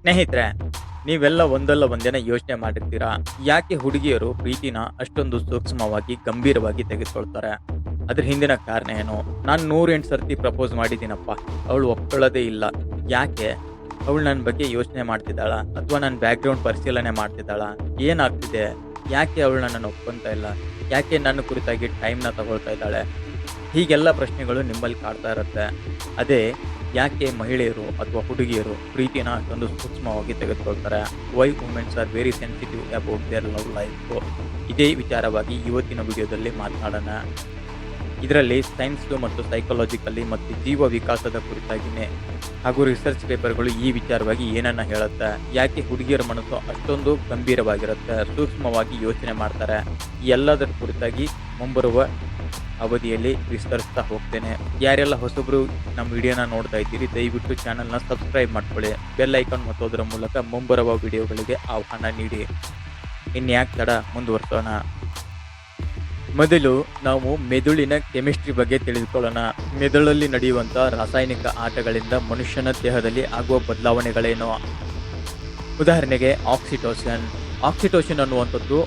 ಸ್ನೇಹಿತರೆ, ನೀವೆಲ್ಲ ಒಂದಲ್ಲ ಒಂದಿನ ಯೋಚನೆ ಮಾಡಿರ್ತೀರಾ? ಯಾಕೆ ಹುಡುಗಿಯರು ಪ್ರೀತಿನ ಅಷ್ಟೊಂದು ಸೂಕ್ಷ್ಮವಾಗಿ, ಗಂಭೀರವಾಗಿ ತೆಗೆದುಕೊಳ್ತಾರೆ? ಅದ್ರ ಹಿಂದಿನ ಕಾರಣ ಏನು? ನಾನು ನೂರೆಂಟು ಸರ್ತಿ ಪ್ರಪೋಸ್ ಮಾಡಿದ್ದೀನಪ್ಪ. ಅವಳು ಒಪ್ಕೊಳ್ಳೋದೇ ಇಲ್ಲ. ಯಾಕೆ? ಅವಳು ನನ್ನ ಬಗ್ಗೆ ಯೋಚನೆ ಮಾಡ್ತಿದ್ದಾಳ? ಅಥವಾ ನನ್ನ ಬ್ಯಾಕ್ಗ್ರೌಂಡ್ ಪರಿಶೀಲನೆ ಮಾಡ್ತಿದ್ದಾಳ? ಏನಾಗ್ತಿದೆ? ಯಾಕೆ ಅವಳು ನನ್ನನ್ನು ಒಪ್ಕೊತಾ ಇಲ್ಲ? ಯಾಕೆ ನನ್ನ ಕುರಿತಾಗಿ ಟೈಮ್ನ ತಗೊಳ್ತಾ ಇದ್ದಾಳೆ? ಹೀಗೆಲ್ಲ ಪ್ರಶ್ನೆಗಳು ನಿಮ್ಮಲ್ಲಿ ಕಾಡ್ತಾ ಇರುತ್ತೆ. ಅದೇ ಯಾಕೆ ಮಹಿಳೆಯರು ಅಥವಾ ಹುಡುಗಿಯರು ಪ್ರೀತಿನ ಅಷ್ಟೊಂದು ಸೂಕ್ಷ್ಮವಾಗಿ ತೆಗೆದುಕೊಳ್ತಾರೆ? Why womens are very sensitive about their love life ಇದೇ ವಿಚಾರವಾಗಿ ಇವತ್ತಿನ ವಿಡಿಯೋದಲ್ಲಿ ಮಾತನಾಡೋಣ. ಇದರಲ್ಲಿ ಸೈನ್ಸ್ ಮತ್ತು ಸೈಕಾಲಜಿಕಲಿ ಮತ್ತು ಜೀವ ವಿಕಾಸದ ಕುರಿತಾಗಿನೇ ಹಾಗೂ ರಿಸರ್ಚ್ ಪೇಪರ್ಗಳು ಈ ವಿಚಾರವಾಗಿ ಏನನ್ನ ಹೇಳುತ್ತೆ? ಯಾಕೆ ಹುಡುಗಿಯರ ಮನಸ್ಸು ಅಷ್ಟೊಂದು ಗಂಭೀರವಾಗಿರುತ್ತೆ? ಸೂಕ್ಷ್ಮವಾಗಿ ಯೋಚನೆ ಮಾಡ್ತಾರೆ. ಎಲ್ಲದರ ಕುರಿತಾಗಿ ಮುಂಬರುವ ಅವಧಿಯಲ್ಲಿ ವಿಸ್ತರಿಸ್ತಾ ಹೋಗ್ತೇನೆ. ಯಾರೆಲ್ಲ ಹೊಸಬ್ರು ನಮ್ಮ ವಿಡಿಯೋನ ನೋಡ್ತಾ ಇದ್ದೀರಿ, ದಯವಿಟ್ಟು ಚಾನಲ್ನ ಸಬ್ಸ್ಕ್ರೈಬ್ ಮಾಡ್ಕೊಳ್ಳಿ. ಬೆಲ್ ಐಕಾನ್ ಒತ್ತೋದ್ರ ಮೂಲಕ ಮುಂಬರುವ ವಿಡಿಯೋಗಳಿಗೆ ಆಹ್ವಾನ ನೀಡಿ. ಇನ್ಯಾಕೆ ತಡ ಮುಂದುವರ್ಸೋಣ. ಮೊದಲು ನಾವು ಮೆದುಳಿನ ಕೆಮಿಸ್ಟ್ರಿ ಬಗ್ಗೆ ತಿಳಿದುಕೊಳ್ಳೋಣ. ಮೆದುಳಲ್ಲಿ ನಡೆಯುವಂಥ ರಾಸಾಯನಿಕ ಆಟಗಳಿಂದ ಮನುಷ್ಯನ ದೇಹದಲ್ಲಿ ಆಗುವ ಬದಲಾವಣೆಗಳೇನು? ಉದಾಹರಣೆಗೆ ಆಕ್ಸಿಟೋಷನ್ ಆಕ್ಸಿಟೋಷನ್ ಅನ್ನುವಂಥದ್ದು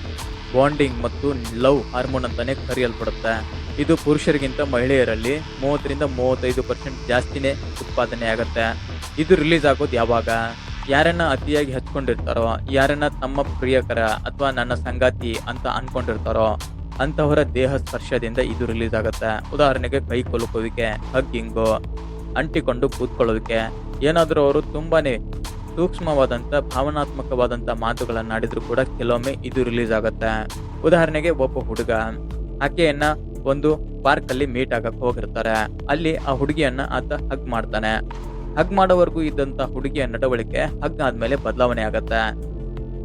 ಬಾಂಡಿಂಗ್ ಮತ್ತು ಲವ್ ಹಾರ್ಮೋನ್ ಅಂತಲೇ ಕರೆಯಲ್ಪಡುತ್ತೆ. ಇದು ಪುರುಷರಿಗಿಂತ ಮಹಿಳೆಯರಲ್ಲಿ ಮೂವತ್ತರಿಂದ ಮೂವತ್ತೈದು ಪರ್ಸೆಂಟ್ ಜಾಸ್ತಿನೇ ಉತ್ಪಾದನೆ ಆಗುತ್ತೆ. ಇದು ರಿಲೀಸ್ ಆಗೋದು ಯಾವಾಗ? ಯಾರನ್ನ ಅತಿಯಾಗಿ ಹಚ್ಕೊಂಡಿರ್ತಾರೋ, ಯಾರನ್ನ ತಮ್ಮ ಪ್ರಿಯಕರ ಅಥವಾ ನನ್ನ ಸಂಗಾತಿ ಅಂತ ಅನ್ಕೊಂಡಿರ್ತಾರೋ ಅಂತವರ ದೇಹ ಸ್ಪರ್ಶದಿಂದ ಇದು ರಿಲೀಸ್ ಆಗುತ್ತೆ. ಉದಾಹರಣೆಗೆ ಕೈ ಕೊಲುಕುವಿಕೆ ಹಗ್ಗಿಂಗು, ಅಂಟಿಕೊಂಡು ಕೂತ್ಕೊಳ್ಳೋದಕ್ಕೆ, ಏನಾದರೂ ಅವರು ತುಂಬಾ ಸೂಕ್ಷ್ಮವಾದಂಥ ಭಾವನಾತ್ಮಕವಾದಂಥ ಮಾತುಗಳನ್ನಾಡಿದ್ರು ಕೂಡ ಕೆಲವೊಮ್ಮೆ ಇದು ರಿಲೀಸ್ ಆಗುತ್ತೆ. ಉದಾಹರಣೆಗೆ ಒಬ್ಬ ಹುಡುಗ, ಆಕೆಯನ್ನ ಒಂದು ಪಾರ್ಕ್ ಅಲ್ಲಿ ಮೀಟ್ ಆಗಕ್ ಹೋಗಿರ್ತಾರೆ. ಅಲ್ಲಿ ಆ ಹುಡುಗಿಯನ್ನ ಆತ ಹಗ್ ಮಾಡ್ತಾನೆ. ಹಗ್ ಮಾಡೋವರೆಗೂ ಇದ್ದಂತ ಹುಡುಗಿಯ ನಡವಳಿಕೆ ಹಗ್ ಆದ್ಮೇಲೆ ಬದಲಾವಣೆ ಆಗತ್ತೆ.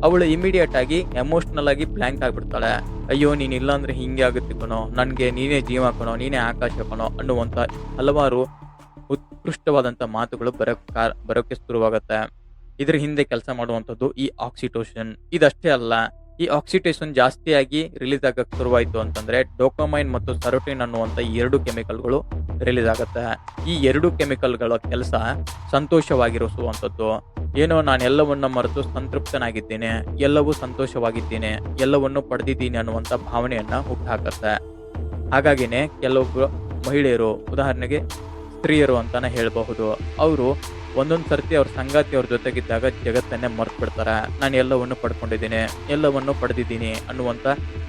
ಅವಳು ಇಮಿಡಿಯೇಟ್ ಆಗಿ ಎಮೋಷನಲ್ ಆಗಿ ಬ್ಲ್ಯಾಂಕ್ ಆಗ್ಬಿಡ್ತಾಳೆ. ಅಯ್ಯೋ, ನೀನ್ ಇಲ್ಲ ಅಂದ್ರೆ ಹಿಂಗೆ ಆಗುತ್ತೆ ಕಣೋ. ನನ್ಗೆ ನೀನೇ ಜೀವ ಕಣೋ, ನೀನೇ ಆಕಾಶ ಕಣೋ ಅನ್ನುವಂತ ಹಲವಾರು ಉತ್ಕೃಷ್ಟವಾದಂತ ಮಾತುಗಳು ಬರೋಕ್ ಬರೋಕೆ ಶುರುವಾಗತ್ತೆ. ಇದ್ರ ಹಿಂದೆ ಕೆಲಸ ಮಾಡುವಂಥದ್ದು ಈ ಆಕ್ಸಿಟೋಷನ್ ಇದಷ್ಟೇ ಅಲ್ಲ. ಈ ಆಕ್ಸಿಟೇಷನ್ ಜಾಸ್ತಿಯಾಗಿ ರಿಲೀಸ್ ಆಗಕ್ಕೆ ಶುರುವಾಯಿತು ಅಂತಂದ್ರೆ ಡೋಕಮೈನ್ ಮತ್ತು ಸರೋಟಿನ್ ಅನ್ನುವಂಥ ಎರಡು ಕೆಮಿಕಲ್ಗಳು ರಿಲೀಸ್ ಆಗುತ್ತೆ. ಈ ಎರಡು ಕೆಮಿಕಲ್ಗಳ ಕೆಲಸ ಸಂತೋಷವಾಗಿರಿಸುವಂಥದ್ದು. ಏನೋ ನಾನು ಎಲ್ಲವನ್ನ ಮರೆತು ಸಂತೃಪ್ತನಾಗಿದ್ದೇನೆ, ಎಲ್ಲವೂ ಸಂತೋಷವಾಗಿದ್ದೇನೆ, ಎಲ್ಲವನ್ನು ಪಡೆದಿದ್ದೀನಿ ಅನ್ನುವಂಥ ಭಾವನೆಯನ್ನ ಹುಟ್ಟುಹಾಕತ್ತೆ. ಹಾಗಾಗಿನೇ ಕೆಲವೊಬ್ಬರು ಮಹಿಳೆಯರು, ಉದಾಹರಣೆಗೆ ಸ್ತ್ರೀಯರು ಅಂತಾನೆ ಹೇಳಬಹುದು. ಅವರು ಒಂದೊಂದು ಸರ್ತಿ ಅವ್ರ ಸಂಗಾತಿ ಅವ್ರ ಜೊತೆಗಿದ್ದಾಗ ಜಗತ್ತನ್ನೇ ಮರ್ತು ಬಿಡ್ತಾರೆ ನಾನು ಎಲ್ಲವನ್ನು ಪಡ್ಕೊಂಡಿದ್ದೀನಿ, ಎಲ್ಲವನ್ನು ಪಡೆದಿದ್ದೀನಿ ಅನ್ನುವಂಥ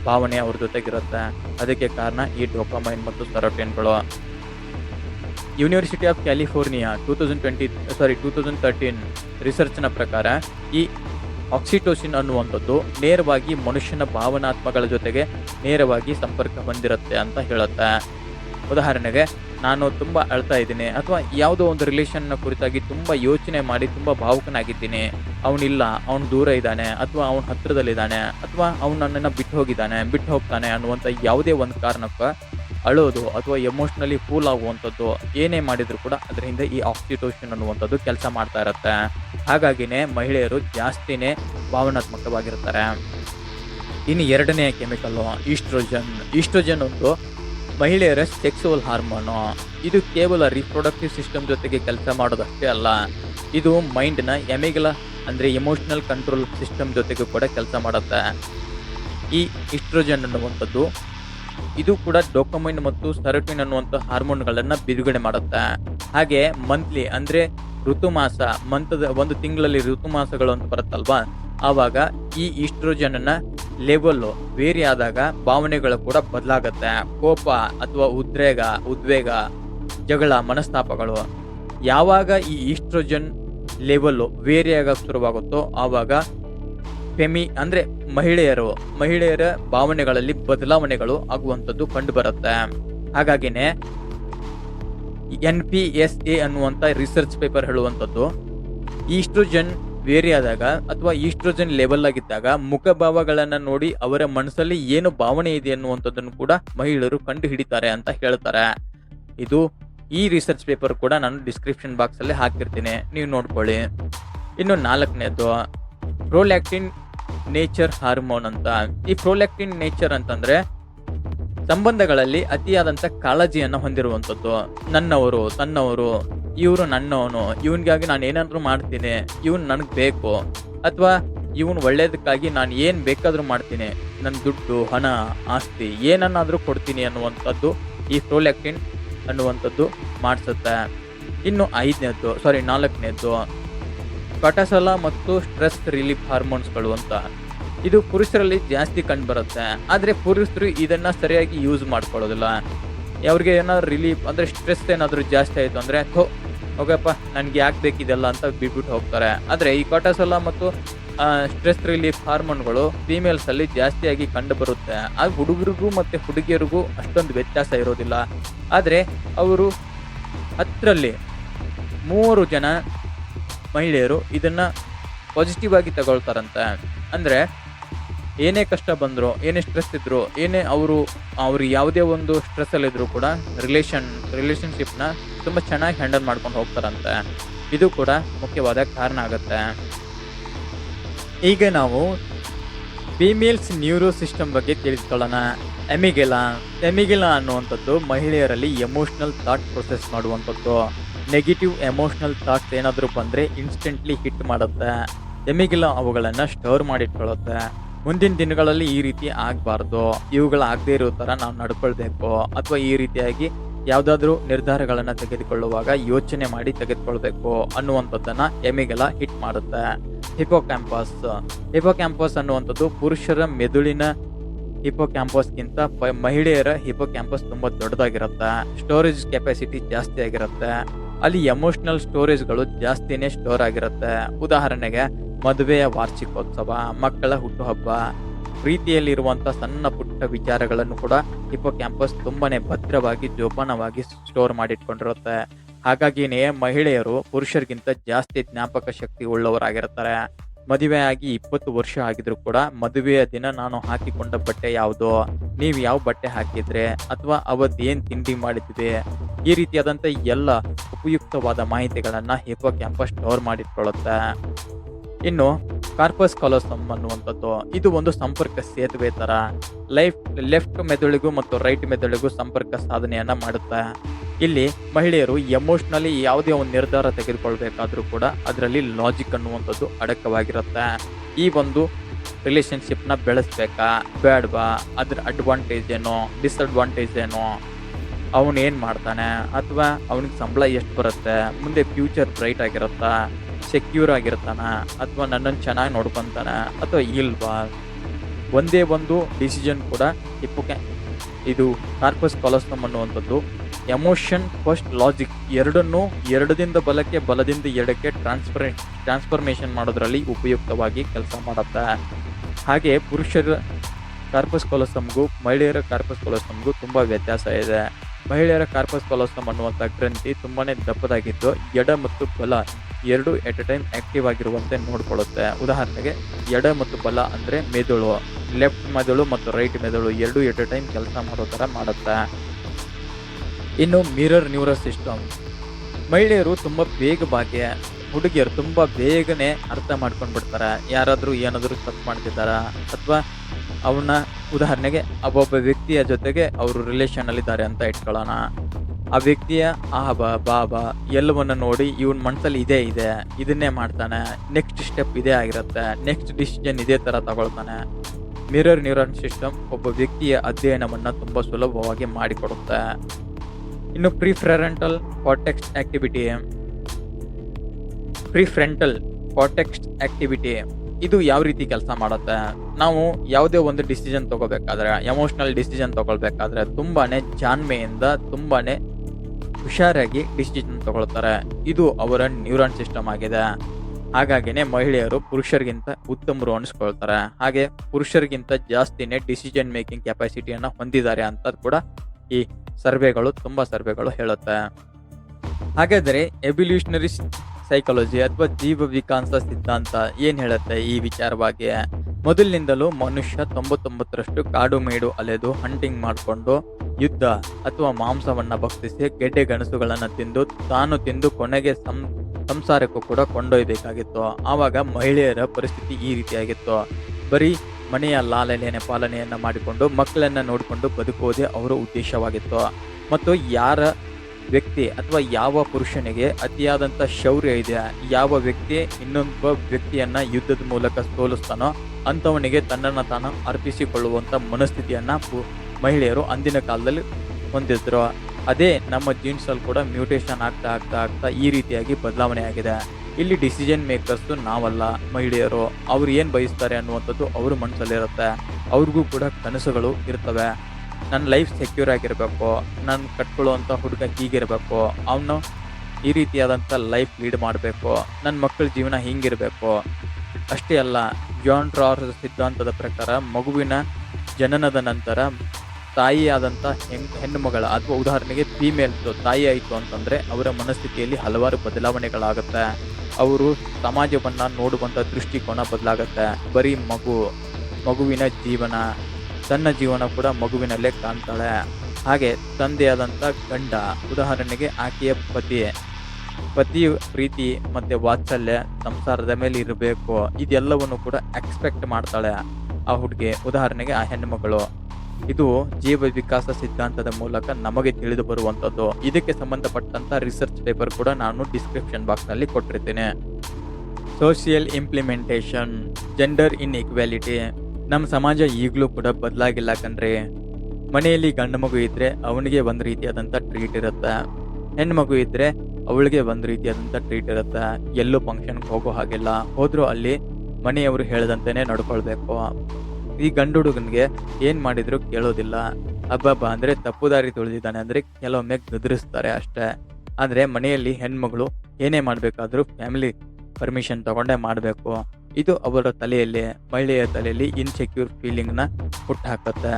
ಭಾವನೆ ಅವ್ರ ಜೊತೆಗಿರುತ್ತೆ. ಅದಕ್ಕೆ ಕಾರಣ ಈ ಡೋಪಮೈನ್ ಮತ್ತು ಸರೋಟೇನ್ಗಳು. University of California two thousand twenty sorry two thousand thirteen ರಿಸರ್ಚ್ನ ಪ್ರಕಾರ ಈ ಆಕ್ಸಿಟೋಸಿನ್ ಅನ್ನುವಂಥದ್ದು ನೇರವಾಗಿ ಮನುಷ್ಯನ ಭಾವನಾತ್ಮಗಳ ಜೊತೆಗೆ ನೇರವಾಗಿ ಸಂಪರ್ಕ ಹೊಂದಿರುತ್ತೆ ಅಂತ ಹೇಳುತ್ತೆ. ಉದಾಹರಣೆಗೆ, ನಾನು ತುಂಬ ಅಳ್ತಾ ಇದ್ದೀನಿ ಅಥವಾ ಯಾವುದೋ ಒಂದು ರಿಲೇಷನ್ನ ಕುರಿತಾಗಿ ತುಂಬ ಯೋಚನೆ ಮಾಡಿ ತುಂಬ ಭಾವುಕನಾಗಿದ್ದೀನಿ. ಅವನಿಲ್ಲ, ಅವನು ದೂರ ಇದ್ದಾನೆ ಅಥವಾ ಅವನ ಹತ್ತಿರದಲ್ಲಿದ್ದಾನೆ ಅಥವಾ ಅವನು ನನ್ನನ್ನು ಬಿಟ್ಟು ಹೋಗಿದ್ದಾನೆ, ಬಿಟ್ಟು ಹೋಗ್ತಾನೆ ಅನ್ನುವಂಥ ಯಾವುದೇ ಒಂದು ಕಾರಣಕ್ಕೆ ಅಳೋದು ಅಥವಾ ಎಮೋಷ್ನಲಿ ಫೂಲ್ ಆಗುವಂಥದ್ದು ಏನೇ ಮಾಡಿದರೂ ಕೂಡ ಅದರಿಂದ ಈ ಆಕ್ಸಿಟೋಷನ್ ಅನ್ನುವಂಥದ್ದು ಕೆಲಸ ಮಾಡ್ತಾ ಇರುತ್ತೆ. ಹಾಗಾಗಿನೇ ಮಹಿಳೆಯರು ಜಾಸ್ತಿನೇ ಭಾವನಾತ್ಮಕವಾಗಿರ್ತಾರೆ. ಇನ್ನು ಎರಡನೇ ಕೆಮಿಕಲ್ಲು ಈಸ್ಟ್ರೋಜನ್ ಈಸ್ಟ್ರೋಜನ್ ಒಂದು ಮಹಿಳೆಯರ ಸೆಕ್ಸುವಲ್ ಹಾರ್ಮೋನು ಇದು ಕೇವಲ ರಿಪ್ರೊಡಕ್ಟಿವ್ ಸಿಸ್ಟಮ್ ಜೊತೆಗೆ ಕೆಲಸ ಮಾಡೋದಷ್ಟೇ ಅಲ್ಲ, ಇದು ಮೈಂಡ್ನ ಎಮೆಗಲ ಅಂದರೆ ಎಮೋಷನಲ್ ಕಂಟ್ರೋಲ್ ಸಿಸ್ಟಮ್ ಜೊತೆಗೂ ಕೂಡ ಕೆಲಸ ಮಾಡುತ್ತೆ. ಈ ಇಸ್ಟ್ರೋಜನ್ ಅನ್ನುವಂಥದ್ದು, ಇದು ಕೂಡ ಡೋಕಮೈನ್ ಮತ್ತು ಸೆರೋಟಿನ್ ಅನ್ನುವಂಥ ಹಾರ್ಮೋನ್ಗಳನ್ನು ಬಿಡುಗಡೆ ಮಾಡುತ್ತೆ. ಹಾಗೆ ಮಂತ್ಲಿ ಅಂದರೆ ಋತುಮಾಸ ಮಂತದ ಒಂದು ತಿಂಗಳಲ್ಲಿ ಋತುಮಾಸಗಳು ಅಂತ ಬರುತ್ತಲ್ವಾ, ಆವಾಗ ಈ ಈಸ್ಟ್ರೋಜನ್ನ ಲೆವೆಲ್ಲು ವೇರಿ ಆದಾಗ ಭಾವನೆಗಳು ಕೂಡ ಬದಲಾಗುತ್ತೆ. ಕೋಪ ಅಥವಾ ಉದ್ರೇಗ, ಉದ್ವೇಗ, ಜಗಳ, ಮನಸ್ತಾಪಗಳು. ಯಾವಾಗ ಈ ಈಸ್ಟ್ರೋಜನ್ ಲೆವೆಲ್ಲು ವೇರಿ ಆಗಕ್ಕೆ ಶುರುವಾಗುತ್ತೋ ಆವಾಗ ಫೆಮಿ ಅಂದ್ರೆ ಮಹಿಳೆಯರು, ಮಹಿಳೆಯರ ಭಾವನೆಗಳಲ್ಲಿ ಬದಲಾವಣೆಗಳು ಆಗುವಂಥದ್ದು ಕಂಡುಬರುತ್ತೆ. ಹಾಗಾಗಿನೇ ಎನ್ ಪಿ ಎಸ್ ಎ ಅನ್ನುವಂಥ ರಿಸರ್ಚ್ ಪೇಪರ್ ಹೇಳುವಂಥದ್ದು, ಈಸ್ಟ್ರೋಜನ್ ವೇರಿ ಆದಾಗ ಅಥವಾ ಈಸ್ಟ್ರೋಜನ್ ಲೆವೆಲ್ ಆಗಿದ್ದಾಗ ಮುಖಭಾವಗಳನ್ನು ನೋಡಿ ಅವರ ಮನಸ್ಸಲ್ಲಿ ಏನು ಭಾವನೆ ಇದೆ ಅನ್ನುವಂಥದ್ದನ್ನು ಕೂಡ ಮಹಿಳೆಯರು ಕಂಡು ಹಿಡಿತಾರೆ ಅಂತ ಹೇಳ್ತಾರೆ. ಇದು ಈ ರಿಸರ್ಚ್ ಪೇಪರ್ ಕೂಡ ನಾನು ಡಿಸ್ಕ್ರಿಪ್ಷನ್ ಬಾಕ್ಸಲ್ಲಿ ಹಾಕಿರ್ತೀನಿ. ನೀವು ನೋಡ್ಕೊಳ್ಳಿ. ಇನ್ನು ನಾಲ್ಕನೇದು ಪ್ರೋಲ್ಯಾಕ್ಟಿನ್ ನೇಚರ್ ಹಾರ್ಮೋನ್ ಅಂತ. ಈ ಪ್ರೋಲ್ಯಾಕ್ಟಿನ್ ನೇಚರ್ ಅಂತಂದ್ರೆ ಸಂಬಂಧಗಳಲ್ಲಿ ಅತಿಯಾದಂಥ ಕಾಳಜಿಯನ್ನು ಹೊಂದಿರುವಂಥದ್ದು. ನನ್ನವರು, ತನ್ನವರು ಇವರು ನನ್ನವನು, ಇವನಿಗಾಗಿ ನಾನು ಏನಾದರೂ ಮಾಡ್ತೀನಿ, ಇವನು ನನಗೆ ಬೇಕು, ಅಥವಾ ಇವನು ಒಳ್ಳೇದಕ್ಕಾಗಿ ನಾನು ಏನು ಬೇಕಾದರೂ ಮಾಡ್ತೀನಿ ನನ್ನ ದುಡ್ಡು, ಹಣ, ಆಸ್ತಿ ಏನನ್ನಾದರೂ ಕೊಡ್ತೀನಿ ಅನ್ನುವಂಥದ್ದು, ಈ ಸೋಲ್ಯಾಕ್ಟಿನ್ ಅನ್ನುವಂಥದ್ದು ಮಾಡಿಸುತ್ತೆ. ಇನ್ನು ಐದನೇದ್ದು ಸಾರಿ ನಾಲ್ಕನೇದ್ದು, ಕಟಸಲ ಮತ್ತು ಸ್ಟ್ರೆಸ್ ರಿಲೀಫ್ ಹಾರ್ಮೋನ್ಸ್ಗಳು ಅಂತ. ಇದು ಪುರುಷರಲ್ಲಿ ಜಾಸ್ತಿ ಕಂಡುಬರುತ್ತೆ ಆದರೆ ಪುರುಷರು ಇದನ್ನು ಸರಿಯಾಗಿ ಯೂಸ್ ಮಾಡ್ಕೊಳ್ಳೋದಿಲ್ಲ. ಅವ್ರಿಗೆ ಏನಾದರೂ ರಿಲೀಫ್, ಅಂದರೆ ಸ್ಟ್ರೆಸ್ ಏನಾದರೂ ಜಾಸ್ತಿ ಆಯಿತು ಅಂದರೆ ಥೋ ಹೋಗಪ್ಪ, ನನಗೆ ಯಾಕೆ ಬೇಕಿದೆಲ್ಲ ಅಂತ ಬಿಟ್ಬಿಟ್ಟು ಹೋಗ್ತಾರೆ. ಆದರೆ ಈ ಕಟಸಲ ಮತ್ತು ಸ್ಟ್ರೆಸ್ ರಿಲೀಫ್ ಹಾರ್ಮೋನ್ಗಳು ಫೀಮೇಲ್ಸಲ್ಲಿ ಜಾಸ್ತಿಯಾಗಿ ಕಂಡುಬರುತ್ತೆ. ಅದು ಹುಡುಗರಿಗೂ ಮತ್ತು ಹುಡುಗಿಯರಿಗೂ ಅಷ್ಟೊಂದು ವ್ಯತ್ಯಾಸ ಇರೋದಿಲ್ಲ. ಆದರೆ ಅವರು ಹತ್ತರಲ್ಲಿ ಮೂರು ಜನ ಮಹಿಳೆಯರು ಇದನ್ನು ಪಾಸಿಟಿವ್ ಆಗಿ ತಗೊಳ್ತಾರಂತೆ. ಅಂದರೆ ಏನೇ ಕಷ್ಟ ಬಂದರೂ, ಏನೇ ಸ್ಟ್ರೆಸ್ ಇದ್ದರೂ ಏನೇ ಅವರು ಅವರು ಯಾವುದೇ ಒಂದು ಸ್ಟ್ರೆಸ್ಸಲ್ಲಿದ್ದರೂ ಕೂಡ ರಿಲೇಷನ್ ರಿಲೇಷನ್ಶಿಪ್ನ ತುಂಬ ಚೆನ್ನಾಗಿ ಹ್ಯಾಂಡಲ್ ಮಾಡ್ಕೊಂಡು ಹೋಗ್ತಾರಂತೆ. ಇದು ಕೂಡ ಮುಖ್ಯವಾದ ಕಾರಣ ಆಗುತ್ತೆ. ಈಗ ನಾವು ಫೀಮೇಲ್ಸ್ ನ್ಯೂರೋ ಸಿಸ್ಟಮ್ ಬಗ್ಗೆ ತಿಳಿದುಕೊಳ್ಳೋಣ. ಎಮಿಗೆಲ ಎಮಿಗೆಲ ಅನ್ನುವಂಥದ್ದು ಮಹಿಳೆಯರಲ್ಲಿ ಎಮೋಷ್ನಲ್ ಥಾಟ್ ಪ್ರೊಸೆಸ್ ಮಾಡುವಂಥದ್ದು. ನೆಗೆಟಿವ್ ಎಮೋಷ್ನಲ್ ಥಾಟ್ಸ್ ಏನಾದರೂ ಬಂದರೆ ಇನ್ಸ್ಟೆಂಟ್ಲಿ ಹಿಟ್ ಮಾಡುತ್ತೆ. ಎಮಿಗೆಲ ಅವುಗಳನ್ನು ಸ್ಟೋರ್ ಮಾಡಿಟ್ಕೊಳ್ಳುತ್ತೆ. ಮುಂದಿನ ದಿನಗಳಲ್ಲಿ ಈ ರೀತಿ ಆಗಬಾರ್ದು. ಇವುಗಳು ಆಗದೇ ಇರೋ ಥರ ನಾವು ನಡ್ಕೊಳ್ಬೇಕು. ಅಥವಾ ಈ ರೀತಿಯಾಗಿ ಯಾವುದಾದ್ರೂ ನಿರ್ಧಾರಗಳನ್ನು ತೆಗೆದುಕೊಳ್ಳುವಾಗ ಯೋಚನೆ ಮಾಡಿ ತೆಗೆದುಕೊಳ್ಬೇಕು ಅನ್ನುವಂಥದ್ದನ್ನು ಎಮಿಗೆಲ್ಲ ಹಿಟ್ ಮಾಡುತ್ತೆ. ಹಿಪೋ ಕ್ಯಾಂಪಸ್ ಹಿಪೋ ಕ್ಯಾಂಪಸ್ ಅನ್ನುವಂಥದ್ದು ಪುರುಷರ ಮೆದುಳಿನ ಹಿಪೋ ಕ್ಯಾಂಪಸ್ಗಿಂತ ಮಹಿಳೆಯರ ಹಿಪೋ ಕ್ಯಾಂಪಸ್ ತುಂಬ ದೊಡ್ಡದಾಗಿರುತ್ತೆ. ಸ್ಟೋರೇಜ್ ಕೆಪಾಸಿಟಿ ಜಾಸ್ತಿ ಆಗಿರುತ್ತೆ ಅಲ್ಲಿ ಎಮೋಷ್ನಲ್ ಸ್ಟೋರೇಜ್ಗಳು ಜಾಸ್ತಿನೇ ಸ್ಟೋರ್ ಆಗಿರುತ್ತೆ. ಉದಾಹರಣೆಗೆ ಮದುವೆಯ ವಾರ್ಷಿಕೋತ್ಸವ, ಮಕ್ಕಳ ಹುಟ್ಟುಹಬ್ಬ ಪ್ರೀತಿಯಲ್ಲಿರುವಂಥ ಸಣ್ಣ ಪುಟ್ಟ ವಿಚಾರಗಳನ್ನು ಕೂಡ ಹಿಪೋ ಕ್ಯಾಂಪಸ್ ತುಂಬಾನೇ ಭದ್ರವಾಗಿ, ಜೋಪಾನವಾಗಿ ಸ್ಟೋರ್ ಮಾಡಿಟ್ಕೊಂಡಿರುತ್ತೆ. ಹಾಗಾಗಿನೇ ಮಹಿಳೆಯರು ಪುರುಷರಿಗಿಂತ ಜಾಸ್ತಿ ಜ್ಞಾಪಕ ಶಕ್ತಿ ಉಳ್ಳವರಾಗಿರ್ತಾರೆ. ಮದುವೆಯಾಗಿ ಇಪ್ಪತ್ತು ವರ್ಷ ಆಗಿದ್ರು ಕೂಡ ಮದುವೆಯ ದಿನ ನಾನು ಹಾಕಿಕೊಂಡ ಬಟ್ಟೆ ಯಾವುದು, ನೀವು ಯಾವ ಬಟ್ಟೆ ಹಾಕಿದ್ರೆ, ಅಥವಾ ಅವತ್ತು ಏನು ತಿಂಡಿ ಮಾಡಿದ್ವಿ, ಈ ರೀತಿಯಾದಂಥ ಎಲ್ಲ ಉಪಯುಕ್ತವಾದ ಮಾಹಿತಿಗಳನ್ನು ಹಿಪೋ ಕ್ಯಾಂಪಸ್ ಸ್ಟೋರ್ ಮಾಡಿಟ್ಕೊಳ್ಳುತ್ತೆ ಇನ್ನು ಕಾರ್ಪಸ್ ಕಾಲೋಸಮ್ ಅನ್ನುವಂಥದ್ದು ಇದು ಒಂದು ಸಂಪರ್ಕ ಸೇತುವೆ ಥರ ಲೈಫ್, ಲೆಫ್ಟ್ ಮೆದುಳಿಗೂ ಮತ್ತು ರೈಟ್ ಮೆದುಳಿಗೂ ಸಂಪರ್ಕ ಸಾಧನೆಯನ್ನು ಮಾಡುತ್ತೆ. ಇಲ್ಲಿ ಮಹಿಳೆಯರು ಎಮೋಷ್ನಲಿ ಯಾವುದೇ ಒಂದು ನಿರ್ಧಾರ ತೆಗೆದುಕೊಳ್ಬೇಕಾದ್ರೂ ಕೂಡ ಅದರಲ್ಲಿ ಲಾಜಿಕ್ ಅನ್ನುವಂಥದ್ದು ಅಡಕವಾಗಿರುತ್ತೆ. ಈ ಒಂದು ರಿಲೇಶನ್ಶಿಪ್ನ ಬೆಳೆಸ್ಬೇಕಾ ಬೇಡವಾ ಅದರ ಅಡ್ವಾಂಟೇಜ್ ಏನು ಡಿಸ್ಅಡ್ವಾಂಟೇಜ್ ಏನು ಅವನು ಏನು ಮಾಡ್ತಾನೆ, ಅಥವಾ ಅವನಿಗೆ ಸಂಬಳ ಎಷ್ಟು ಬರುತ್ತೆ, ಮುಂದೆ ಫ್ಯೂಚರ್ ಬ್ರೈಟ್ ಆಗಿರುತ್ತಾ ಸೆಕ್ಯೂರ್ ಆಗಿರ್ತಾನ, ಅಥವಾ ನನ್ನನ್ನು ಚೆನ್ನಾಗಿ ನೋಡ್ಕೊತಾನ, ಅಥವಾ ಇಲ್ವಾ? ಒಂದೇ ಒಂದು ಡಿಸಿಷನ್ ಕೂಡ ಹಿಪ್ಪುಕೆ ಇದು ಕಾರ್ಪಸ್ ಕಾಲೋಸ್ಟಮ್ ಅನ್ನುವಂಥದ್ದು. ಎಮೋಷನ್ ಫಸ್ಟ್ ಲಾಜಿಕ್ ಎರಡನ್ನು ಎರಡದಿಂದ ಬಲಕ್ಕೆ, ಬಲದಿಂದ ಎಡಕ್ಕೆ ಟ್ರಾನ್ಸ್ಫರ್ ಟ್ರಾನ್ಸ್ಫರ್ಮೇಷನ್ ಮಾಡೋದ್ರಲ್ಲಿ ಉಪಯುಕ್ತವಾಗಿ ಕೆಲಸ ಮಾಡುತ್ತೆ. ಹಾಗೆ ಪುರುಷರ ಕಾರ್ಪಸ್ ಕೊಲೋಸಮ್ಗೂ ಮಹಿಳೆಯರ ಕಾರ್ಪಸ್ ಕೊಲೋಸಮ್ಗೂ ತುಂಬ ವ್ಯತ್ಯಾಸ ಇದೆ. ಮಹಿಳೆಯರ ಕಾರ್ಪಸ್ ಕೊಲೋಸಮ್ ಅನ್ನುವಂಥ ಗ್ರಂಥಿ ತುಂಬಾ ದಪ್ಪದಾಗಿದ್ದು, ಎಡ ಮತ್ತು ಬಲ ಎರಡು ಎಟ್ ಎ ಟೈಮ್ ಆಕ್ಟಿವ್ ಆಗಿರುವಂತೆ ನೋಡಿಕೊಳ್ಳುತ್ತೆ. ಉದಾಹರಣೆಗೆ ಎಡ ಮತ್ತು ಬಲ ಅಂದರೆ ಮೆದುಳು ಲೆಫ್ಟ್ ಮೆದುಳು ಮತ್ತು ರೈಟ್ ಮೆದುಳು ಎರಡು ಎಟ್ ಎ ಟೈಮ್ ಕೆಲಸ ಮಾಡೋ ಥರ ಮಾಡುತ್ತೆ. ಇನ್ನು ಮಿರರ್ ನ್ಯೂರೋ ಸಿಸ್ಟಮ್ ಮಹಿಳೆಯರು ತುಂಬ ಬೇಗ ಭಾಗ್ಯ ಹುಡುಗಿಯರು ತುಂಬ ಬೇಗನೆ ಅರ್ಥ ಮಾಡ್ಕೊಂಡು ಬಿಡ್ತಾರೆ ಯಾರಾದರೂ ಏನಾದರೂ ತಪ್ಪು ಮಾಡ್ತಿದ್ದಾರ ಅಥವಾ ಅವನ್ನ, ಉದಾಹರಣೆಗೆ ಒಬ್ಬೊಬ್ಬ ವ್ಯಕ್ತಿಯ ಜೊತೆಗೆ ಅವರು ರಿಲೇಷನಲ್ಲಿದ್ದಾರೆ ಅಂತ ಇಟ್ಕೊಳ್ಳೋಣ. ಆ ವ್ಯಕ್ತಿಯ ಆಹಬ ಬಾಬ ಎಲ್ಲವನ್ನ ನೋಡಿ ಇವನ್ ಮನಸ್ಸಲ್ಲಿ ಇದೇ ಇದೆ, ಇದನ್ನೇ ಮಾಡ್ತಾನೆ ನೆಕ್ಸ್ಟ್ ಸ್ಟೆಪ್ ಇದೇ ಆಗಿರುತ್ತೆ ನೆಕ್ಸ್ಟ್ ಡಿಸಿಷನ್ ಇದೇ ಥರ ತಗೊಳ್ತಾನೆ. ಮಿರರ್ ನ್ಯೂರಾನ್ ಸಿಸ್ಟಮ್ ಒಬ್ಬ ವ್ಯಕ್ತಿಯ ಅಧ್ಯಯನವನ್ನು ತುಂಬ ಸುಲಭವಾಗಿ ಮಾಡಿಕೊಡುತ್ತೆ. ಇನ್ನು ಪ್ರಿಫ್ರೆಂಟಲ್ ಕಾಟೆಕ್ಸ್ಟ್ ಆಕ್ಟಿವಿಟಿ ಪ್ರಿಫ್ರೆಂಟಲ್ ಕಾಟೆಕ್ಸ್ಟ್ ಆಕ್ಟಿವಿಟಿ ಇದು ಯಾವ ರೀತಿ ಕೆಲಸ ಮಾಡುತ್ತೆ? ನಾವು ಯಾವುದೇ ಒಂದು ಡಿಸಿಷನ್ ತಗೋಬೇಕಾದ್ರೆ ಎಮೋಷನಲ್ ಡಿಸಿಷನ್ ತಗೊಳ್ಬೇಕಾದ್ರೆ ತುಂಬಾನೇ ಜಾಣ್ಮೆಯಿಂದ ತುಂಬಾನೇ ಹುಷಾರಾಗಿ ಡಿಸಿಷನ್ ತಗೊಳ್ತಾರೆ. ಇದು ಅವರ ನ್ಯೂರಾನ್ ಸಿಸ್ಟಮ್ ಆಗಿದೆ. ಹಾಗಾಗಿನೇ ಮಹಿಳೆಯರು ಪುರುಷರಿಗಿಂತ ಉತ್ತಮರು ಅನಿಸ್ಕೊಳ್ತಾರೆ. ಹಾಗೆ ಪುರುಷರಿಗಿಂತ ಜಾಸ್ತಿನೇ ಡಿಸಿಷನ್ ಮೇಕಿಂಗ್ ಕೆಪಾಸಿಟಿಯನ್ನು ಹೊಂದಿದ್ದಾರೆ ಅಂತ ಕೂಡ ಈ ಸರ್ವೆಗಳು, ತುಂಬ ಸರ್ವೆಗಳು ಹೇಳುತ್ತೆ. ಹಾಗಾದರೆ ಎವಲ್ಯೂಷನರಿ ಸೈಕಾಲಜಿ ಅಥವಾ ಜೀವ ವಿಕಾಸ ಸಿದ್ಧಾಂತ ಏನು ಹೇಳುತ್ತೆ ಈ ವಿಚಾರವಾಗಿ? ಮೊದಲಿನಿಂದಲೂ ಮನುಷ್ಯ ತೊಂಬತ್ತೊಂಬತ್ತರಷ್ಟು ಕಾಡು ಮೇಡು ಅಲೆದು ಹಂಟಿಂಗ್ ಮಾಡಿಕೊಂಡು ಯುದ್ಧ ಅಥವಾ ಮಾಂಸವನ್ನ ಭಕ್ಷಿಸಿ ಗೆಡ್ಡೆ ಗಣಸುಗಳನ್ನ ತಿಂದು ತಾನು ತಿಂದು ಕೊನೆಗೆ ಸಂ, ಸಂಸಾರಕ್ಕೂ ಕೂಡ ಕೊಂಡೊಯ್ಯಬೇಕಾಗಿತ್ತು. ಆವಾಗ ಮಹಿಳೆಯರ ಪರಿಸ್ಥಿತಿ ಈ ರೀತಿಯಾಗಿತ್ತು. ಬರೀ ಮನೆಯ ಲಾಲನೆ ಪಾಲನೆಯನ್ನು ಮಾಡಿಕೊಂಡು ಮಕ್ಕಳನ್ನ ನೋಡಿಕೊಂಡು ಬದುಕುವುದೇ ಅವರ ಉದ್ದೇಶವಾಗಿತ್ತು. ಮತ್ತು ಯಾರ ವ್ಯಕ್ತಿ ಅಥವಾ ಯಾವ ಪುರುಷನಿಗೆ ಅತಿಯಾದಂಥ ಶೌರ್ಯ ಇದೆ ಯಾವ ವ್ಯಕ್ತಿ ಇನ್ನೊಬ್ಬ ವ್ಯಕ್ತಿಯನ್ನು ಯುದ್ಧದ ಮೂಲಕ ಸೋಲಿಸ್ತಾನೋ ಅಂಥವನಿಗೆ ತನ್ನನ್ನು ತಾನು ಅರ್ಪಿಸಿಕೊಳ್ಳುವಂಥ ಮನಸ್ಥಿತಿಯನ್ನು ಮಹಿಳೆಯರು ಅಂದಿನ ಕಾಲದಲ್ಲಿ ಹೊಂದಿದ್ರು. ಅದೇ ನಮ್ಮ ಜೀನ್ಸಲ್ಲಿ ಕೂಡ ಮ್ಯೂಟೇಷನ್ ಆಗ್ತಾ ಆಗ್ತಾ ಆಗ್ತಾ ಈ ರೀತಿಯಾಗಿ ಬದಲಾವಣೆ ಆಗಿದೆ. ಇಲ್ಲಿ ಡಿಸಿಷನ್ ಮೇಕರ್ಸು ನಾವಲ್ಲ, ಮಹಿಳೆಯರು. ಅವ್ರು ಏನು ಬಯಸ್ತಾರೆ ಅನ್ನುವಂಥದ್ದು ಅವ್ರ ಮನಸ್ಸಲ್ಲಿರುತ್ತೆ ಅವ್ರಿಗೂ ಕೂಡ ಕನಸುಗಳು ಇರ್ತವೆ. ನನ್ನ ಲೈಫ್ ಸೆಕ್ಯೂರ್ ಆಗಿರಬೇಕು, ನಾನು ಕಟ್ಕೊಳ್ಳುವಂಥ ಹುಡುಗ ಹೀಗಿರಬೇಕು, ಅವನು ಈ ರೀತಿಯಾದಂಥ ಲೈಫ್ ಲೀಡ್ ಮಾಡಬೇಕು ನನ್ನ ಮಕ್ಕಳ ಜೀವನ ಹೀಗಿರಬೇಕು. ಅಷ್ಟೇ ಅಲ್ಲ ಜಾನ್ ಟ್ರಾರ್ ಸಿದ್ಧಾಂತದ ಪ್ರಕಾರ ಮಗುವಿನ ಜನನದ ನಂತರ ತಾಯಿಯಾದಂಥ ಹೆಣ್ ಹೆಣ್ಣು ಮಗಳ ಅಥವಾ ಉದಾಹರಣೆಗೆ ಫೀಮೇಲ್ ತಾಯಿ ಆಯಿತು ಅಂತಂದರೆ ಅವರ ಮನಸ್ಥಿತಿಯಲ್ಲಿ ಹಲವಾರು ಬದಲಾವಣೆಗಳಾಗುತ್ತೆ. ಅವರು ಸಮಾಜವನ್ನು ನೋಡುವಂಥ ದೃಷ್ಟಿಕೋನ ಬದಲಾಗುತ್ತೆ. ಬರೀ ಮಗು, ಮಗುವಿನ ಜೀವನ ತನ್ನ ಜೀವನ ಕೂಡ ಮಗುವಿನಲ್ಲೇ ಕಾಣ್ತಾಳೆ. ಹಾಗೆ ತಂದೆಯಾದಂಥ ಗಂಡ, ಉದಾಹರಣೆಗೆ ಆಕೆಯ ಪತಿ ಪತಿ ಪ್ರೀತಿ ಮತ್ತು ವಾತ್ಸಲ್ಯ ಸಂಸಾರದ ಮೇಲೆ ಇರಬೇಕು. ಇದೆಲ್ಲವನ್ನು ಕೂಡ ಎಕ್ಸ್ಪೆಕ್ಟ್ ಮಾಡ್ತಾಳೆ ಆ ಹುಡುಗಿ, ಉದಾಹರಣೆಗೆ ಆ ಹೆಣ್ಣುಮಗಳು. ಇದು ಜೀವ ವಿಕಾಸ ಸಿದ್ಧಾಂತದ ಮೂಲಕ ನಮಗೆ ತಿಳಿದು ಬರುವಂಥದ್ದು ಇದಕ್ಕೆ ಸಂಬಂಧಪಟ್ಟಂಥ ರಿಸರ್ಚ್ ಪೇಪರ್ ಕೂಡ ನಾನು ಡಿಸ್ಕ್ರಿಪ್ಷನ್ ಬಾಕ್ಸ್ನಲ್ಲಿ ಕೊಟ್ಟಿರ್ತೀನಿ. Social implementation gender inequality ನಮ್ಮ ಸಮಾಜ ಈಗಲೂ ಕೂಡ ಬದಲಾಗಿಲ್ಲ ಕಣ್ರಿ. ಮನೆಯಲ್ಲಿ ಗಂಡು ಮಗು ಇದ್ದರೆ ಅವನಿಗೆ ಒಂದು ರೀತಿಯಾದಂಥ ಟ್ರೀಟ್ ಇರುತ್ತೆ. ಮಗು ಇದ್ದರೆ ಅವಳಿಗೆ ಒಂದು ರೀತಿಯಾದಂಥ ಟ್ರೀಟ್ ಇರುತ್ತೆ. ಎಲ್ಲೂ ಫಂಕ್ಷನ್ಗೆ ಹೋಗೋ ಹಾಗಿಲ್ಲ. ಹೋದರೂ ಅಲ್ಲಿ ಮನೆಯವರು ಹೇಳ್ದಂತೆಯೇ ನಡ್ಕೊಳ್ಬೇಕು. ಈ ಗಂಡು ಹುಡುಗನಿಗೆ ಏನು ಮಾಡಿದರೂ ಕೇಳೋದಿಲ್ಲ. ಹಬ್ಬಬ್ಬ ಅಂದರೆ ತಪ್ಪು ದಾರಿ ತುಳಿದಿದ್ದಾನೆ ಅಂದರೆ ಕೆಲವೊಮ್ಮೆ ಗದರಿಸ್ತಾರೆ ಅಷ್ಟೇ. ಆದರೆ ಮನೆಯಲ್ಲಿ ಹೆಣ್ಮಗಳು ಏನೇ ಮಾಡಬೇಕಾದ್ರೂ ಫ್ಯಾಮಿಲಿ ಪರ್ಮಿಷನ್ ತಗೊಂಡೇ ಮಾಡಬೇಕು. ಇದು ಅವರ ತಲೆಯಲ್ಲಿ, ಮಹಿಳೆಯ ತಲೆಯಲ್ಲಿ ಇನ್ಸೆಕ್ಯೂರ್ ಫೀಲಿಂಗ್ನ ಹುಟ್ಟುಹಾಕತ್ತೆ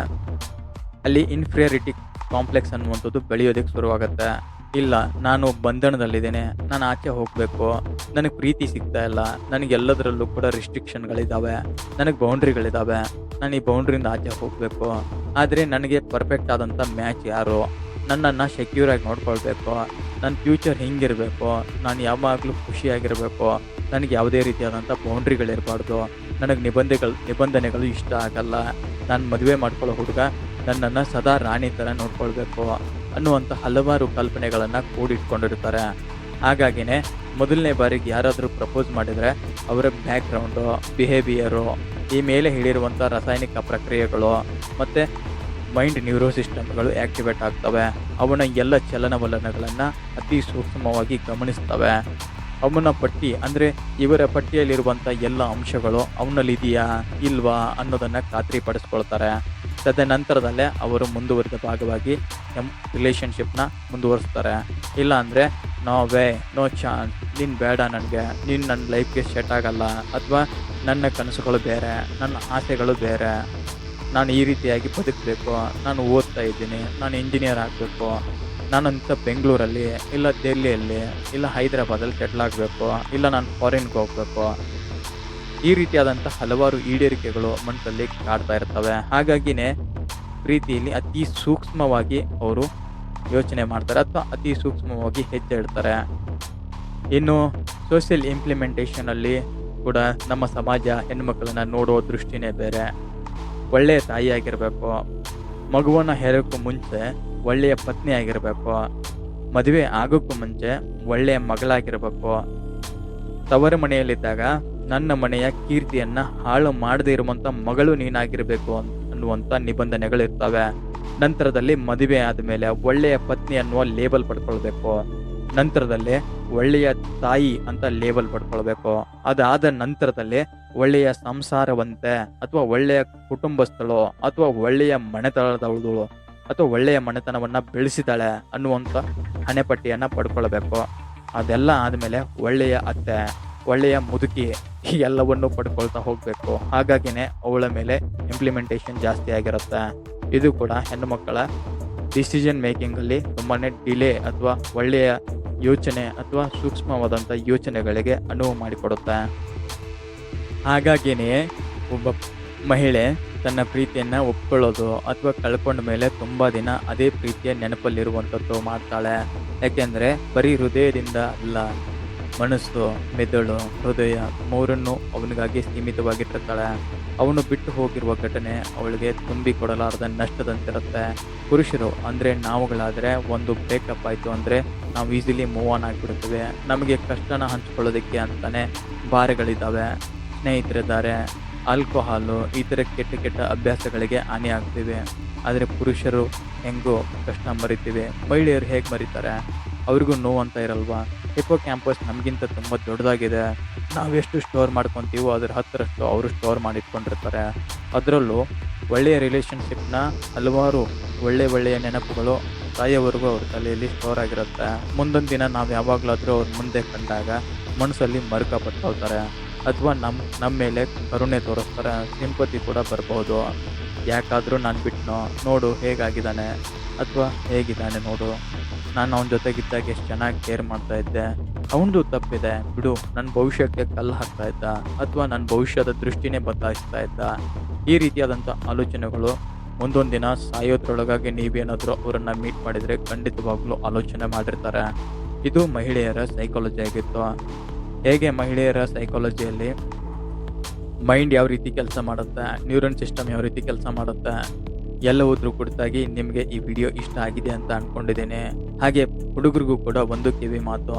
ಅಲ್ಲಿ ಇನ್ಫೀರಿಯಾರಿಟಿ ಕಾಂಪ್ಲೆಕ್ಸ್ ಅನ್ನುವಂಥದ್ದು ಬೆಳೆಯೋದಕ್ಕೆ ಶುರುವಾಗುತ್ತೆ. ಇಲ್ಲ, ನಾನು ಬಂಧನದಲ್ಲಿದ್ದೇನೆ, ನಾನು ಆಚೆ ಹೋಗಬೇಕು, ನನಗೆ ಪ್ರೀತಿ ಸಿಗ್ತಾ ಇಲ್ಲ, ನನಗೆ ಎಲ್ಲದರಲ್ಲೂ ಕೂಡ ರಿಸ್ಟ್ರಿಕ್ಷನ್ಗಳಿದ್ದಾವೆ ನನಗೆ ಬೌಂಡ್ರಿಗಳಿದ್ದಾವೆ ನಾನು ಈ ಬೌಂಡ್ರಿಯಿಂದ ಆಚೆ ಹೋಗಬೇಕು. ಆದರೆ ನನಗೆ ಪರ್ಫೆಕ್ಟ್ ಆದಂಥ ಮ್ಯಾಚ್ ಯಾರು? ನನ್ನನ್ನು ಸೆಕ್ಯೂರಾಗಿ ನೋಡ್ಕೊಳ್ಬೇಕು, ನನ್ನ ಫ್ಯೂಚರ್ ಹಿಂಗಿರಬೇಕು, ನಾನು ಯಾವಾಗಲೂ ಖುಷಿಯಾಗಿರಬೇಕು ನನಗೆ ಯಾವುದೇ ರೀತಿಯಾದಂಥ ಬೌಂಡ್ರಿಗಳಿರಬಾರ್ದು ನನಗೆ ನಿಬಂಧೆಗಳು, ನಿಬಂಧನೆಗಳು ಇಷ್ಟ ಆಗಲ್ಲ. ನಾನು ಮದುವೆ ಮಾಡ್ಕೊಳ್ಳೋ ಹುಡುಗ ನನ್ನನ್ನು ಸದಾ ರಾಣಿ ಥರ ನೋಡ್ಕೊಳ್ಬೇಕು ಅನ್ನುವಂಥ ಹಲವಾರು ಕಲ್ಪನೆಗಳನ್ನು ಕೂಡಿಟ್ಕೊಂಡಿರ್ತಾರೆ. ಹಾಗಾಗಿನೇ ಮೊದಲನೇ ಬಾರಿಗೆ ಯಾರಾದರೂ ಪ್ರಪೋಸ್ ಮಾಡಿದರೆ ಅವರ ಬ್ಯಾಕ್ಗ್ರೌಂಡು ಬಿಹೇವಿಯರು ಈ ಮೇಲೆ ಹೇಳಿರುವಂಥ ರಾಸಾಯನಿಕ ಪ್ರಕ್ರಿಯೆಗಳು ಮತ್ತು ಮೈಂಡ್ ನ್ಯೂರೋ ಸಿಸ್ಟಮ್ಗಳು ಆ್ಯಕ್ಟಿವೇಟ್ ಆಗ್ತವೆ. ಅವನ ಎಲ್ಲ ಚಲನವಲನಗಳನ್ನು ಅತಿ ಸೂಕ್ಷ್ಮವಾಗಿ ಗಮನಿಸ್ತವೆ. ಅವನ ಪಟ್ಟಿ, ಅಂದರೆ ಇವರ ಪಟ್ಟಿಯಲ್ಲಿರುವಂಥ ಎಲ್ಲ ಅಂಶಗಳು ಅವನಲ್ಲಿದೆಯಾ ಇಲ್ವಾ ಅನ್ನೋದನ್ನು ಖಾತ್ರಿಪಡಿಸ್ಕೊಳ್ತಾರೆ. ತದನಂತರದಲ್ಲೇ ಅವರು ಮುಂದುವರಿದ ಭಾಗವಾಗಿ ನಮ್ಮ ರಿಲೇಷನ್ಶಿಪ್ನ ಮುಂದುವರಿಸ್ತಾರೆ. ಇಲ್ಲ ಅಂದರೆ, ನೋ ವೇ, ನೋ ಚಾನ್ಸ್, ನೀನು ಬೇಡ ನನಗೆ, ನೀನು ನನ್ನ ಲೈಫ್ಗೆ ಸೆಟ್ ಆಗಲ್ಲ, ಅಥವಾ ನನ್ನ ಕನಸುಗಳು ಬೇರೆ, ನನ್ನ ಆಸೆಗಳು ಬೇರೆ. ನಾನು ಈ ರೀತಿಯಾಗಿ ಬದುಕಬೇಕು, ನಾನು ಓದ್ತಾ ಇದ್ದೀನಿ, ನಾನು ಇಂಜಿನಿಯರ್ ಆಗಬೇಕು ನಾನಂತ ಬೆಂಗಳೂರಲ್ಲಿ ಇಲ್ಲ ದೆಹಲಿಯಲ್ಲಿ ಇಲ್ಲ ಹೈದರಾಬಾದಲ್ಲಿ ಸೆಟ್ಲ್ ಆಗಬೇಕು, ಇಲ್ಲ ನಾನು ಫಾರಿನ್ಗೆ ಹೋಗಬೇಕು. ಈ ರೀತಿಯಾದಂಥ ಹಲವಾರು ಈಡೇರಿಕೆಗಳು ಮನಸ್ಸಲ್ಲಿ ಕಾಡ್ತಾ ಇರ್ತವೆ. ಹಾಗಾಗಿನೇ ಪ್ರೀತಿಯಲ್ಲಿ ಅತಿ ಸೂಕ್ಷ್ಮವಾಗಿ ಅವರು ಯೋಚನೆ ಮಾಡ್ತಾರೆ ಅಥವಾ ಅತಿ ಸೂಕ್ಷ್ಮವಾಗಿ ಹೆಜ್ಜೆ ಇಡ್ತಾರೆ ಇನ್ನು ಸೋಷಿಯಲ್ ಇಂಪ್ಲಿಮೆಂಟೇಷನಲ್ಲಿ ಕೂಡ ನಮ್ಮ ಸಮಾಜ ಹೆಣ್ಮಕ್ಳನ್ನ ನೋಡೋ ದೃಷ್ಟಿನೇ ಬೇರೆ. ಒಳ್ಳೆಯ ತಾಯಿಯಾಗಿರಬೇಕು. ಮಗುವನ್ನು ಹೇರೋಕ್ಕೂ ಮುಂಚೆ ಒಳ್ಳೆಯ ಪತ್ನಿ ಆಗಿರಬೇಕು, ಮದುವೆ ಆಗೋಕ್ಕೂ ಮುಂಚೆ ಒಳ್ಳೆಯ ಮಗಳಾಗಿರಬೇಕು. ತವರ ಮನೆಯಲ್ಲಿದ್ದಾಗ ನನ್ನ ಮನೆಯ ಕೀರ್ತಿಯನ್ನು ಹಾಳು ಮಾಡದೇ ಇರುವಂಥ ಮಗಳು ನೀನಾಗಿರಬೇಕು ಅನ್ನುವಂಥ ನಿಬಂಧನೆಗಳು ಇರ್ತವೆ. ನಂತರದಲ್ಲಿ ಮದುವೆ ಆದಮೇಲೆ ಒಳ್ಳೆಯ ಪತ್ನಿ ಅನ್ನುವ ಲೇಬಲ್ ಪಡ್ಕೊಳ್ಬೇಕು. ನಂತರದಲ್ಲಿ ಒಳ್ಳೆಯ ತಾಯಿ ಅಂತ ಲೇಬಲ್ ಪಡ್ಕೊಳ್ಬೇಕು. ಅದಾದ ನಂತರದಲ್ಲಿ ಒಳ್ಳೆಯ ಸಂಸಾರವಂತೆ, ಅಥವಾ ಒಳ್ಳೆಯ ಕುಟುಂಬಸ್ಥಳು, ಅಥವಾ ಒಳ್ಳೆಯ ಮನೆತನದವಳು ಅಥವಾ ಒಳ್ಳೆಯ ಮನೆತನವನ್ನು ಬೆಳೆಸಿದ್ದಾಳೆ ಅನ್ನುವಂಥ ಹಣೆಪಟ್ಟಿಯನ್ನು ಪಡ್ಕೊಳ್ಬೇಕು. ಅದೆಲ್ಲ ಆದಮೇಲೆ ಒಳ್ಳೆಯ ಅತ್ತೆ, ಒಳ್ಳೆಯ ಮುದುಕಿ ಎಲ್ಲವನ್ನು ಪಡ್ಕೊಳ್ತಾ ಹೋಗಬೇಕು. ಹಾಗಾಗಿನೇ ಅವಳ ಮೇಲೆ ಇಂಪ್ಲಿಮೆಂಟೇಷನ್ ಜಾಸ್ತಿ ಆಗಿರುತ್ತೆ. ಇದು ಕೂಡ ಹೆಣ್ಣುಮಕ್ಕಳ ಡಿಸಿಷನ್ ಮೇಕಿಂಗಲ್ಲಿ ತುಂಬಾ ಡಿಲೇ ಅಥವಾ ಒಳ್ಳೆಯ ಯೋಚನೆ ಅಥವಾ ಸೂಕ್ಷ್ಮವಾದಂಥ ಯೋಚನೆಗಳಿಗೆ ಅನುವು ಮಾಡಿಕೊಡುತ್ತೆ. ಹಾಗಾಗಿನೇ ಒಬ್ಬ ಮಹಿಳೆ ತನ್ನ ಪ್ರೀತಿಯನ್ನ ಒಪ್ಕೊಳ್ಳೋದು ಅಥವಾ ಕಳ್ಕೊಂಡ ಮೇಲೆ ತುಂಬಾ ದಿನ ಅದೇ ಪ್ರೀತಿಯ ನೆನಪಲ್ಲಿರುವಂಥದ್ದು ಮಾಡ್ತಾಳೆ. ಯಾಕೆಂದ್ರೆ ಬರೀ ಹೃದಯದಿಂದ ಅಲ್ಲ, ಮನಸ್ಸು, ಮೆದುಳು, ಹೃದಯ ಮೂರನ್ನು ಅವನಿಗಾಗಿ ಸೀಮಿತವಾಗಿಟ್ಟಿರ್ತಾಳೆ. ಅವನು ಬಿಟ್ಟು ಹೋಗಿರುವ ಘಟನೆ ಅವಳಿಗೆ ತುಂಬಿ ಕೊಡಲಾರದ ನಷ್ಟದಂತಿರುತ್ತೆ. ಪುರುಷರು ಅಂದರೆ ನಾವುಗಳಾದರೆ ಒಂದು ಬ್ರೇಕಪ್ ಆಯಿತು ಅಂದರೆ ನಾವು ಈಸಿಲಿ ಮೂವ್ ಆನ್ ಆಗಿಬಿಡ್ತೇವೆ. ನಮಗೆ ಕಷ್ಟನ ಹಂಚ್ಕೊಳ್ಳೋದಕ್ಕೆ ಅಂತಾನೆ ಬಾರೆಗಳಿದ್ದಾವೆ. ಸ್ನೇಹಿತರಿದ್ದಾರೆ. ಆಲ್ಕೋಹಾಲು ಈ ಥರ ಕೆಟ್ಟ ಕೆಟ್ಟ ಅಭ್ಯಾಸಗಳಿಗೆ ಹಾನಿಯಾಗ್ತಿವೆ. ಆದರೆ ಪುರುಷರು ಹೆಂಗೋ ಕಷ್ಟ ಮರಿತೀವಿ. ಮಹಿಳೆಯರು ಹೇಗೆ ಮರಿತಾರೆ? ಅವ್ರಿಗೂ ನೋವು ಅಂತ ಇರಲ್ವಾ? ಹಿಪೋ ಕ್ಯಾಂಪಸ್ ನಮಗಿಂತ ತುಂಬ ದೊಡ್ಡದಾಗಿದೆ. ನಾವೆಷ್ಟು ಸ್ಟೋರ್ ಮಾಡ್ಕೊತೀವೋ ಅದರ ಹತ್ತರಷ್ಟು ಅವರು ಸ್ಟೋರ್ ಮಾಡಿಟ್ಕೊಂಡಿರ್ತಾರೆ. ಅದರಲ್ಲೂ ಒಳ್ಳೆಯ ರಿಲೇಷನ್ಶಿಪ್ನ ಹಲವಾರು ಒಳ್ಳೆ ಒಳ್ಳೆಯ ನೆನಪುಗಳು ತಾಯಿಯವರೆಗೂ ಅವ್ರ ತಲೆಯಲ್ಲಿ ಸ್ಟೋರ್ ಆಗಿರುತ್ತೆ. ಮುಂದೊಂದು ದಿನ ನಾವು ಯಾವಾಗಲಾದರೂ ಅವ್ರ ಮುಂದೆ ಕಂಡಾಗ ಮನಸ್ಸಲ್ಲಿ ಮರುಕ ಪಟ್ಕೊಳ್ತಾರೆ ಅಥವಾ ನಮ್ಮ ನಮ್ಮ ಮೇಲೆ ಕರುಣೆ ತೋರಿಸ್ತಾರೆ, ಸಿಂಪತಿ ಕೂಡ ಬರ್ಬೋದು. ಯಾಕಾದರೂ ನಾನು ಬಿಟ್ನೋ, ನೋಡು ಹೇಗಾಗಿದ್ದಾನೆ, ಅಥವಾ ಹೇಗಿದ್ದಾನೆ ನೋಡು. ನಾನು ಅವನ ಜೊತೆಗಿದ್ದಾಗ ಎಷ್ಟು ಚೆನ್ನಾಗಿ ಕೇರ್ ಮಾಡ್ತಾ ಇದ್ದೆ. ಅವನದು ತಪ್ಪಿದೆ, ಬಿಡು ನನ್ನ ಭವಿಷ್ಯಕ್ಕೆ ಕಲ್ಲು ಹಾಕ್ತಾ ಇದ್ದ, ಅಥವಾ ನನ್ನ ಭವಿಷ್ಯದ ದೃಷ್ಟಿನೇ ಬದಲಾಯಿಸ್ತಾ ಇದ್ದ. ಈ ರೀತಿಯಾದಂಥ ಆಲೋಚನೆಗಳು ಮುಂದೊಂದು ದಿನ ಸಾಯೋದ್ರೊಳಗಾಗಿ ನೀವೇನಾದರೂ ಅವರನ್ನು ಮೀಟ್ ಮಾಡಿದರೆ ಖಂಡಿತವಾಗ್ಲೂ ಆಲೋಚನೆ ಮಾಡಿರ್ತಾರೆ. ಇದು ಮಹಿಳೆಯರ ಸೈಕಾಲಜಿ ಆಗಿತ್ತು. ಹೇಗೆ ಮಹಿಳೆಯರ ಸೈಕಾಲಜಿಯಲ್ಲಿ ಮೈಂಡ್ ಯಾವ ರೀತಿ ಕೆಲಸ ಮಾಡುತ್ತೆ ನ್ಯೂರನ್ ಸಿಸ್ಟಮ್ ಯಾವ ರೀತಿ ಕೆಲಸ ಮಾಡುತ್ತೆ ಎಲ್ಲವುದ್ರೂ ಕುರಿತಾಗಿ ನಿಮಗೆ ಈ ವಿಡಿಯೋ ಇಷ್ಟ ಆಗಿದೆ ಅಂತ ಅಂದ್ಕೊಂಡಿದ್ದೇನೆ ಹಾಗೆ ಹುಡುಗರಿಗೂ ಕೂಡ ಒಂದು ಕಿವಿ ಮಾತು,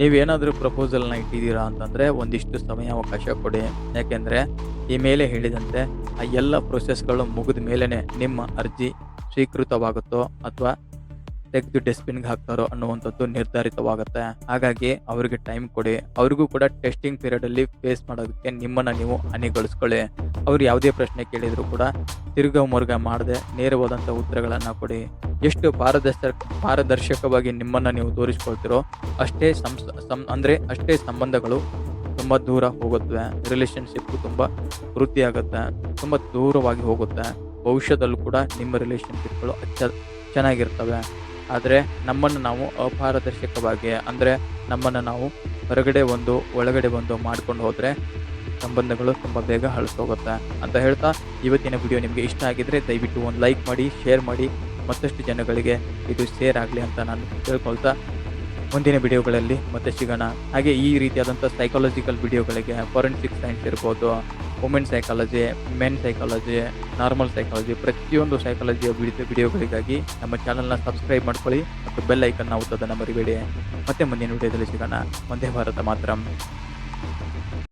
ನೀವೇನಾದರೂ ಪ್ರಪೋಸಲ್ನ ಇಟ್ಟಿದ್ದೀರಾ ಅಂತಂದರೆ ಒಂದಿಷ್ಟು ಸಮಯ ಅವಕಾಶ ಕೊಡಿ. ಯಾಕೆಂದರೆ ಈ ಮೇಲೆ ಹೇಳಿದಂತೆ ಆ ಎಲ್ಲ ಪ್ರೊಸೆಸ್ಗಳು ಮುಗಿದ ಮೇಲೇ ನಿಮ್ಮ ಅರ್ಜಿ ಸ್ವೀಕೃತವಾಗುತ್ತೋ ಅಥವಾ ತೆಗೆದು ಡಸ್ಟ್ಬಿನ್ಗೆ ಹಾಕ್ತಾರೋ ಅನ್ನುವಂಥದ್ದು ನಿರ್ಧಾರಿತವಾಗುತ್ತೆ. ಹಾಗಾಗಿ ಅವರಿಗೆ ಟೈಮ್ ಕೊಡಿ. ಅವ್ರಿಗೂ ಕೂಡ ಟೆಸ್ಟಿಂಗ್ ಪೀರಿಯಡಲ್ಲಿ ಫೇಸ್ ಮಾಡೋದಕ್ಕೆ ನಿಮ್ಮನ್ನು ನೀವು ಅನಿಗೊಳಿಸ್ಕೊಳ್ಳಿ ಅವ್ರು ಯಾವುದೇ ಪ್ರಶ್ನೆ ಕೇಳಿದರೂ ಕೂಡ ತಿರುಗ ಮುರುಗ ಮಾಡದೆ ನೇರವಾದಂಥ ಉತ್ತರಗಳನ್ನು ಕೊಡಿ. ಎಷ್ಟು ಪಾರದರ್ಶಕ, ಪಾರದರ್ಶಕವಾಗಿ ನಿಮ್ಮನ್ನು ನೀವು ತೋರಿಸ್ಕೊಳ್ತಿರೋ ಅಷ್ಟೇ ಸಂಸ್, ಸಂ, ಅಂದರೆ ಅಷ್ಟೇ ಸಂಬಂಧಗಳು ತುಂಬ ದೂರ ಹೋಗುತ್ತವೆ. ರಿಲೇಷನ್ಶಿಪ್ ತುಂಬ ವೃದ್ಧಿಯಾಗುತ್ತೆ ತುಂಬ ದೂರವಾಗಿ ಹೋಗುತ್ತೆ. ಭವಿಷ್ಯದಲ್ಲೂ ಕೂಡ ನಿಮ್ಮ ರಿಲೇಷನ್ಶಿಪ್ಗಳು ಅಚ್ಚ, ಚೆನ್ನಾಗಿರ್ತವೆ. ಆದರೆ ನಮ್ಮನ್ನು ನಾವು ಅಪಾರದರ್ಶಕವಾಗಿ, ಅಂದರೆ ನಮ್ಮನ್ನು ನಾವು ಹೊರಗಡೆ ಒಂದು ಒಳಗಡೆ ಒಂದು ಮಾಡ್ಕೊಂಡು ಹೋದರೆ ಸಂಬಂಧಗಳು ತುಂಬ ಬೇಗ ಹಳಸೋಗುತ್ತೆ ಅಂತ ಹೇಳ್ತಾ ಇವತ್ತಿನ ವಿಡಿಯೋ ನಿಮಗೆ ಇಷ್ಟ ಆಗಿದ್ದರೆ ದಯವಿಟ್ಟು ಒಂದು ಲೈಕ್ ಮಾಡಿ ಶೇರ್ ಮಾಡಿ, ಮತ್ತಷ್ಟು ಜನಗಳಿಗೆ ಇದು ಶೇರ್ ಆಗಲಿ ಅಂತ ನಾನು ಕೇಳ್ಕೊಳ್ತಾ ಮುಂದಿನ ವಿಡಿಯೋಗಳಲ್ಲಿ ಮತ್ತೆ ಸಿಗೋಣ. ಹಾಗೆ ಈ ರೀತಿಯಾದಂಥ ಸೈಕಾಲಜಿಕಲ್ ವಿಡಿಯೋಗಳಿಗೆ ಫಾರೆನ್ಸಿಕ್ ಸೈನ್ಸ್ ಇರ್ಬೋದು women psychology men psychology normal psychology ಪ್ರತಿಯೊಂದು ಸೈಕಾಲಜಿಯ ವಿಡಿಯೋ ವಿಡಿಯೋಗಳಿಗಾಗಿ ನಮ್ಮ ಚಾನಲ್ನ ಸಬ್ಸ್ಕ್ರೈಬ್ ಮಾಡ್ಕೊಳ್ಳಿ ಮತ್ತು ಬೆಲ್ ಐಕನ್ನ ಒತ್ತೋದನ್ನು ಮರಿಬೇಡಿ. ಮತ್ತೆ ಮುಂದಿನ ವಿಡಿಯೋದಲ್ಲಿ ಸಿಗೋಣ. ಒಂದೇ ಭಾರತ ಮಾತ್ರ.